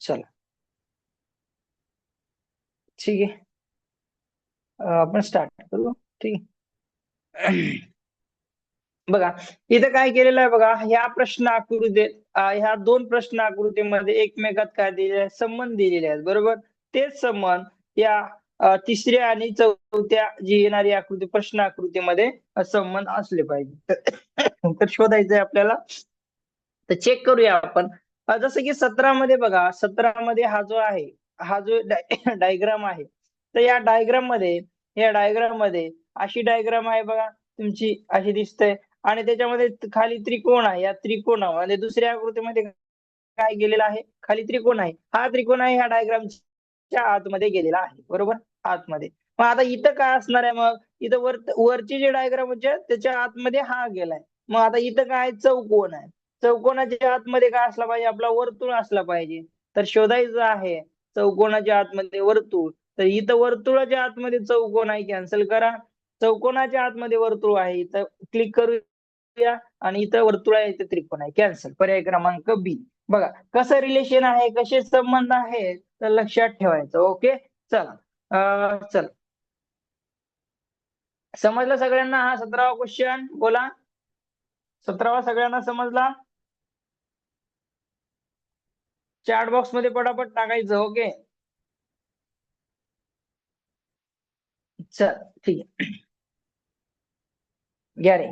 चला. ठीक आहे. आपण स्टार्ट करू. ठीक आहे. बघा इथं काय केलेलं आहे बघा ह्या प्रश्न आकृतीत ह्या दोन प्रश्न आकृतीमध्ये एकमेकात काय दिलेले आहे संबंध दिलेले आहेत बरोबर? तेच संबंध या तिसऱ्या आणि चौथ्या जी येणारी आकृती प्रश्न आकृतीमध्ये संबंध असले पाहिजे. तर- शोधायचंय आपल्याला. तर चेक करूया आपण. जसं की सतरामध्ये बघा सतरामध्ये हा जो आहे हा जो डायग्राम आहे तर या डायग्राममध्ये या डायग्राममध्ये अशी डायग्राम आहे बघा तुमची अशी दिसते. आणि त्याच्यामध्ये खाली त्रिकोण आहे या त्रिकोणामध्ये दुसऱ्या आकृतीमध्ये काय गेलेलं आहे? खाली त्रिकोण आहे. हा त्रिकोण आहे ह्या डायग्रामच्या आतमध्ये गेलेला आहे. बरोबर? आतमध्ये. मग आता इथं काय असणार आहे मग? इथं वर वरची जे डायग्राम होते त्याच्या आतमध्ये हा गेलाय. मग आता इथं काय चौकोन आहे? चौकोनाच्या आतमध्ये काय असला पाहिजे? आपला वर्तुळ असला पाहिजे. तर शोधायचं आहे चौकोनाच्या आतमध्ये वर्तुळ. तर इथं वर्तुळाच्या आतमध्ये चौकोन आहे कॅन्सल करा. चौकोनाच्या आतमध्ये वर्तुळ आहे इथं क्लिक करूया. आणि इथं वर्तुळ आहे इथं त्रिकोण आहे. कॅन्सल पर्याय क्रमांक बी बघा कसं रिलेशन आहे कसे संबंध आहे तर लक्षात ठेवायचं. ओके चला. चल. समजलं सगळ्यांना? हा सतरावा क्वेश्चन बोला. सतरावा सगळ्यांना समजला? चॅट बॉक्समध्ये पटापट टाकायचं ओके? चल ठीक आहे. घ्या रे.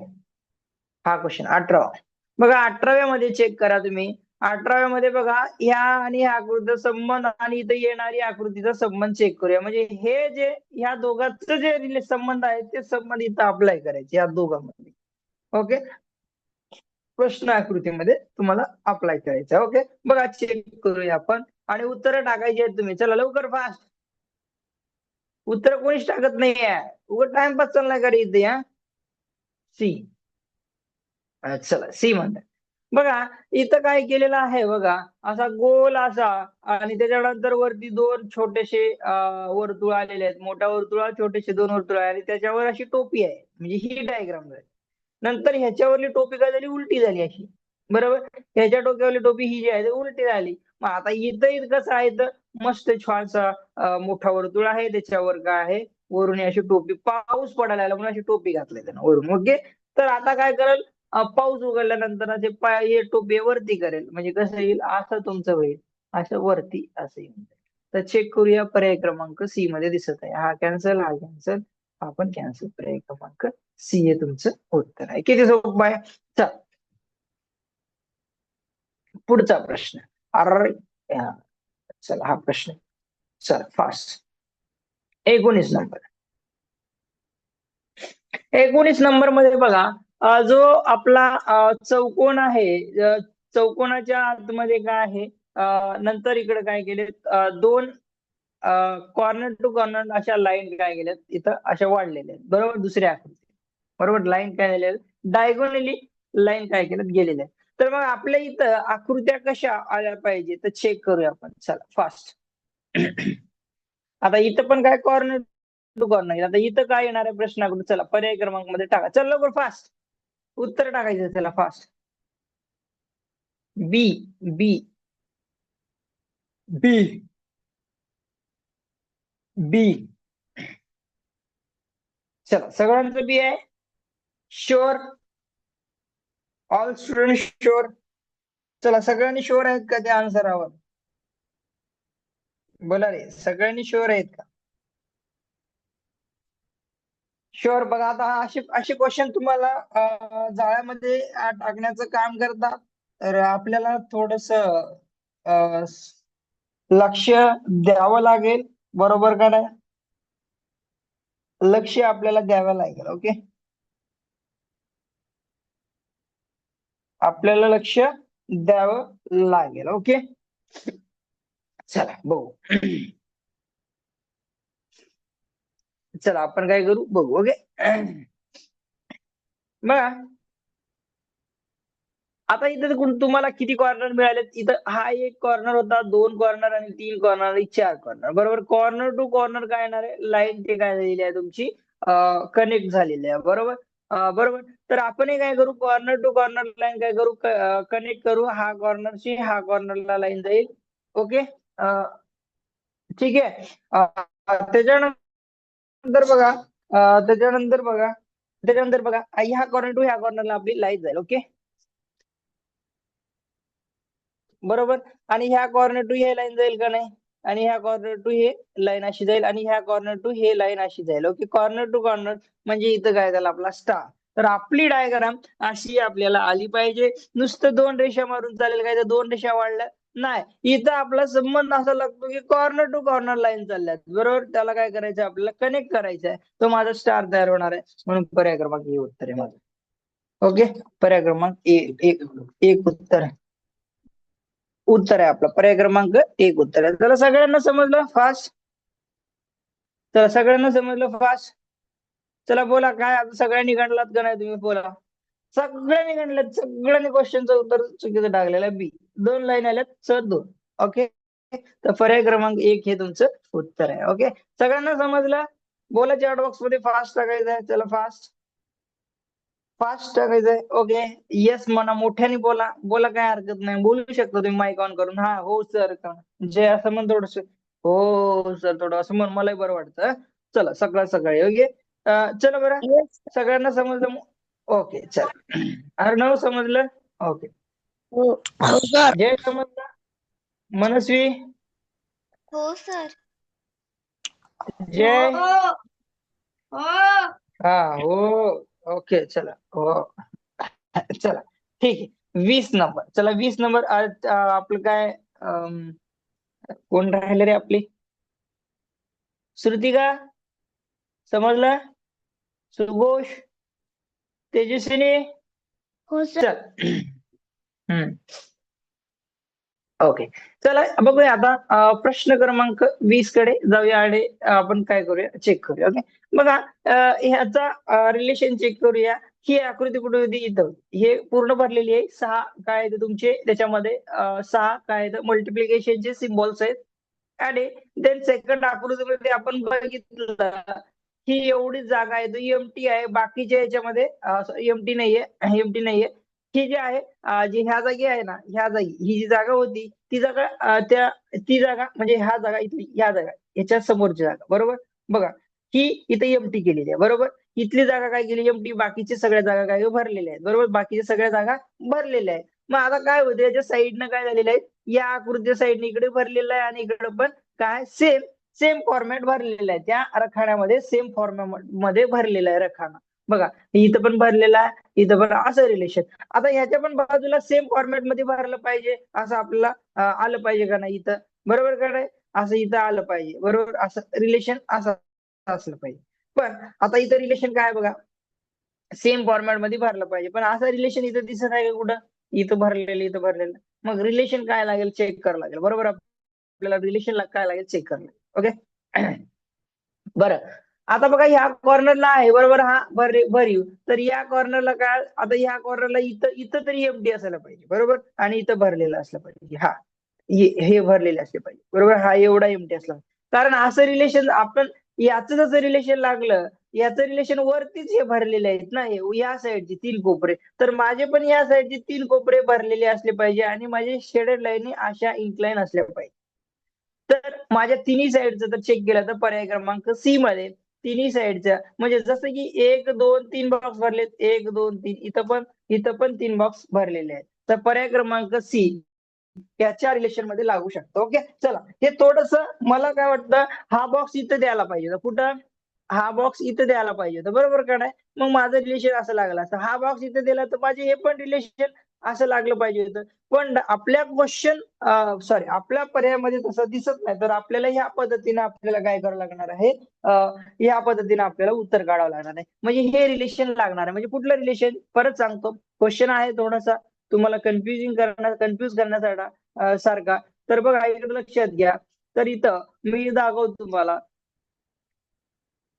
हा क्वेश्चन अठरावा. बघा अठराव्या मध्ये चेक करा तुम्ही. अठराव्या मध्ये बघा ह्या आणि ह्या आकृतीचा संबंध आणि इथं येणारी आकृतीचा संबंध चेक करूया. म्हणजे हे जे ह्या दोघांचं जे संबंध आहे ते संबंध इथं अप्लाय करायचे या दोघांमध्ये. ओके? प्रश्न आकृतीमध्ये तुम्हाला अप्लाय करायचा ओके बघा चेक करूया आपण. आणि उत्तर टाकायची आहेत तुम्ही. चला लवकर फास्ट उत्तर कोणीच टाकत नाहीये. उघड टाइमपास चाललाय का रे इथे या सी चला सी म्हणतात बघा इथं काय केलेलं आहे बघा. असा गोल असा. आणि त्याच्यानंतर वरती दोन छोटेसे वर्तुळ आलेले आहेत. मोठा वर्तुळ छोटेसे दोन वर्तुळ आहे. आणि त्याच्यावर अशी टोपी आहे. म्हणजे ही डायग्राम आहे नंतर ह्याच्यावरली टोपी काय झाली? उलटी झाली अशी. बरोबर? ह्याच्या टोक्यावरली टोपी ही जी आहे उलटी झाली. मग आता इथं इथं कसं आहे? तर मस्त छानसा मोठा वर्तुळ आहे. त्याच्यावर काय आहे. वरून अशी टोपी पाऊस पडायला आला म्हणून अशी टोपी घातली त्यानं वरून ओके? तर आता काय करेल? पाऊस उघडल्यानंतर असे ते पाय हे टोपी वरती करेल. म्हणजे कसं येईल? असं तुमचं होईल. असं वरती असं येईल तर चेक करूया पर्याय क्रमांक सी मध्ये दिसत आहे. हा कॅन्सल हा कॅन्सल आपण कॅन्सल पर्याय क्रमांक सी हे तुमचं उत्तर आहे. किती सोपं आहे चल. पुढचा प्रश्न. अर चला हा प्रश्न. चल फास्ट एकोणीस नंबर. एकोणीस नंबरमध्ये बघा जो आपला चौकोन आहे चौकोनाच्या आतमध्ये काय आहे? नंतर इकडे काय केले दोन कॉर्नर टू कॉर्नर अशा लाईन काय केल्यात? इथं अशा वाढलेल्या आहेत. बरोबर? दुसऱ्या आकृती बरोबर? लाईन काय झालेल्या डायगोनली लाईन काय केल्यात गेलेल्या आहेत तर मग आपल्या इथं आकृत्या कशा आल्या पाहिजे? तर चेक करूया आपण. चला फास्ट आता इथं पण काय कॉर्नर टू कॉर्नर आता इथं काय येणार आहे प्रश्न आकृती चला पर्याय क्रमांकमध्ये टाका. चल लवकर फास्ट उत्तर टाकायचं चला फास्ट बी बी बी बी चला सगळ्यांचं बी आहे? शुअर ऑल स्टुडंट शुअर चला सगळ्यांनी शुअर आहेत का त्या आन्सरावर बोला रे सगळ्यांनी शुअर आहेत का? शुअर बघा आता अशी असे असे क्वेश्चन तुम्हाला जाळ्यामध्ये टाकण्याचं काम करतात. तर आपल्याला थोडस लक्ष द्यावं लागेल. बरोबर का नाही? लक्ष आपल्याला द्यावं लागेल ओके आपल्याला लक्ष द्यावं लागेल. ओके चला बघू. चला आपण काय करू? बघू ओके बघा. आता इथं कोण- तुम्हाला किती कॉर्नर मिळालेत? इथं हा एक कॉर्नर होता दोन कॉर्नर आणि तीन कॉर्नर आणि चार कॉर्नर बरोबर? कॉर्नर टू कॉर्नर काय येणार आहे? लाईन ते काय झालेली आहे तुमची? कनेक्ट झालेली आहे. बरोबर? बरोबर. तर आपण हे काय करू कॉर्नर टू कॉर्नर लाईन काय करू कनेक्ट करू हा कॉर्नरशी हा कॉर्नरला लाईन जाईल. ओके ठीक आहे. त्याच्यानंतर बघा त्याच्यानंतर बघा त्याच्यानंतर बघा ह्या कॉर्नर टू ह्या कॉर्नरला आपली लाईन जाईल. ओके बरोबर? आणि ह्या कॉर्नर टू ह्या लाईन जाईल का नाही? आणि ह्या कॉर्नर टू हे लाईन अशी जाईल आणि ह्या कॉर्नर टू हे लाईन अशी जाईल. ओके कॉर्नर टू कॉर्नर म्हणजे इथं काय झालं? आपला स्टार तर आपली डायग्राम अशी आपल्याला आली पाहिजे. नुसतं दोन रेषा मारून चालेल काय तर दोन रेषा वाढल्या? नाही. इथं आपला संबंध असा लागतो की कॉर्नर टू कॉर्नर लाईन चालल्यात. बरोबर? त्याला काय करायचं? आपल्याला कनेक्ट करायचं आहे. तो माझा स्टार तयार होणार आहे. म्हणून पर्याय क्रमांक हे उत्तर आहे माझं. ओके पर्याय क्रमांक एक एक उत्तर आहे. उत्तर आहे आपलं. पर्याय क्रमांक एक उत्तर आहे. चला सगळ्यांना समजलं? फास्ट चला सगळ्यांना समजलं? फास्ट चला बोला काय आता सगळ्यांनी गणलात का नाही तुम्ही? बोला. सगळ्यांनी गणल्यात सगळ्यांनी क्वेश्चनचं उत्तर चुकीचं टाकलेलं आहे. बी दोन लाईन आल्यात. च दोन. ओके तर पर्याय क्रमांक एक हे तुमचं उत्तर आहे. ओके सगळ्यांना समजलं? बोला चॅट बॉक्समध्ये फास्ट टाकायचं आहे चला फास्ट फास्ट टाकायचंय ओके येस म्हणा मोठ्याने बोला. बोला काय हरकत नाही. बोलू शकता तुम्ही माईक ऑन करून. हा हो सर जय असं म्हण थोडस. हो सर थोडं असं म्हण. मलाही बरं वाटतं चला सकाळ सकाळी. ओके चला बरं. सगळ्यांना समजलं ओके चला. अर्णव समजलं? ओके हो हो सर जय समजलं? मनस्वी? हो सर जय? हो. हा हो. ओके चला. हो चला. ठीक आहे. वीस नंबर. चला वीस नंबर. आज, आपलं काय अं, कोण राहिले रे आपली? श्रुतिका? समजलं? सुघोष? तेजस्विनी? हो चल. ओके. चला बघूया आता प्रश्न क्रमांक वीसकडे जाऊया आणि आपण काय करूया? चेक करूया. ओके? बघा ह्याचा रिलेशन चेक करूया. ही आकृती कुठे होती? इथं. हे पूर्ण भरलेली आहे. सहा काय आहे तुमचे? त्याच्यामध्ये सहा काय आहेत? मल्टिप्लिकेशनचे सिम्बॉल्स आहेत. आणि देन सेकंड आकृतीमध्ये आपण बघितलं ही एवढी जागा आहे. एमटी आहे बाकीच्या याच्यामध्ये एमटी नाहीये एमटी नाहीये. ही जी आहे जी ह्या जागी आहे ना ह्या जागी ही जी जागा होती ती जागा त्या ती जागा म्हणजे ह्या जागा इथली ह्या जागा ह्याच्या समोरची जागा. बरोबर? बघा ही इथे एमटी केलेली आहे बरोबर? इथली जागा काय केली? एमटी बाकीची सगळ्या जागा काय हो, भरलेल्या आहेत बरोबर? बाकीच्या सगळ्या जागा भरलेल्या आहेत. मग आता काय होतं? याच्या साईडनं काय झालेलं आहे? या आकृतीच्या साईडने इकडे भरलेलं आहे आणि इकडे पण काय? सेम सेम फॉर्मॅट भरलेला आहे. त्या रखाण्यामध्ये सेम फॉर्मॅटमध्ये भरलेला आहे रखाणा. बघा इथं पण भरलेला आहे इथं पण असं रिलेशन आता ह्याच्या पण बाजूला सेम फॉर्मॅटमध्ये भरलं पाहिजे असं आपल्याला आलं पाहिजे का नाही इथं? बरोबर का नाही? असं इथं आलं पाहिजे बरोबर? असं रिलेशन असं असलं पाहिजे. पण आता इथं रिलेशन काय बघा? सेम फॉर्मॅटमध्ये भरलं पाहिजे. पण असं रिलेशन इथं दिसत आहे का कुठं? इथं भरलेलं इथं भरलेलं. मग रिलेशन काय लागेल? चेक करावं लागेल. बरोबर? आपल्याला रिलेशन काय लागेल? चेक करावं लागेल. ओके बरं. आता बघा ह्या कॉर्नरला आहे. बरोबर? हा भर भरीव. तर या कॉर्नरला काय? आता ह्या कॉर्नरला इथं इथं तरी एमटी असायला पाहिजे. बरोबर? आणि इथं भरलेलं असलं पाहिजे. हा. हे भरलेले असले पाहिजे. बरोबर? हा एवढा एमटी असला कारण असं रिलेशन आपण याचं जसं रिलेशन लागलं याचं रिलेशन वरतीच हे भरलेले आहेत ना या साईडचे तीन कोपरे. तर माझे पण या साईडचे तीन कोपरे भरलेले असले पाहिजे आणि माझे शेडेड लाईन अशा इन्क्लाईन असल्या पाहिजे. तर माझ्या तिन्ही साईडचं जर चेक केलं तर पर्याय क्रमांक सी मध्ये तिन्ही साईडच्या म्हणजे जसं की एक दोन तीन बॉक्स भरलेत. एक दोन तीन इथं पण इथं पण तीन बॉक्स भरलेले आहेत. तर पर्याय क्रमांक सी याच्या रिलेशनमध्ये लागू शकतो. ओके चला. हे थोडस मला काय वाटतं हा बॉक्स इथं द्यायला पाहिजे कुठं? हा बॉक्स इथं द्यायला पाहिजे होतं. बरोबर का नाही? मग माझं रिलेशन असं लागलं असतं. हा बॉक्स इथं दिला तर माझे हे पण रिलेशन असं लागलं पाहिजे होतं. पण आपल्या क्वेश्चन सॉरी आपल्या पर्यायामध्ये तसं दिसत नाही. तर आपल्याला ह्या पद्धतीने आपल्याला काय करावं लागणार आहे? ह्या पद्धतीने आपल्याला उत्तर काढावं लागणार आहे. म्हणजे हे रिलेशन लागणार आहे. म्हणजे कुठलं रिलेशन परत सांगतो. क्वेश्चन आहे थोडासा. तुम्हाला कन्फ्युजिंग करण्या कन्फ्युज करण्यासाठी सारखा. तर बघा इकडे लक्षात घ्या. तर इथं मी दाखवतो तुम्हाला.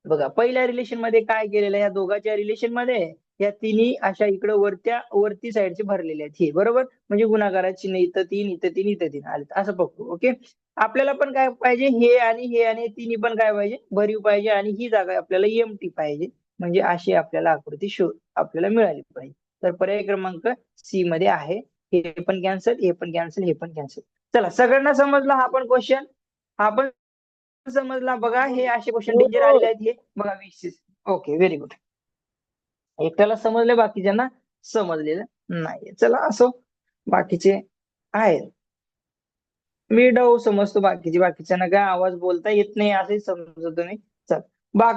बघा पहिल्या रिलेशनमध्ये काय केलेलं आहे? या दोघांच्या रिलेशनमध्ये या तिन्ही अशा इकडे वरत्या वरती साईडचे भरलेले आहेत. हे बरोबर? म्हणजे गुणाकाराची चिन्ह इथं तीन इथं तीन इथं तीन. आले असं बघतो ओके? आपल्याला पण काय पाहिजे? हे आणि हे आणि तिन्ही पण काय पाहिजे? भरीव पाहिजे आणि ही जागा आपल्याला एमटी पाहिजे. म्हणजे अशी आपल्याला आकृती शोध आपल्याला मिळाली पाहिजे. तर पर्याय क्रमांक सी मध्ये आहे. हे पण कॅन्सल हे पण कॅन्सल हे पण कॅन्सल चला सगळ्यांना समजला हा पण क्वेश्चन हा पण समजला. बघा हे असे क्वेश्चन डेंजर आलेले आहेत हे. बघा वीस ओके व्हेरी गुड एकट्याला समजले बाकीच्यांना समजलेलं नाही चला असो. बाकीचे आहेत. मी डाऊ समजतो बाकीचे. बाकीच्यांना काय आवाज बोलता येत नाही असंही समजतो तुम्ही चल.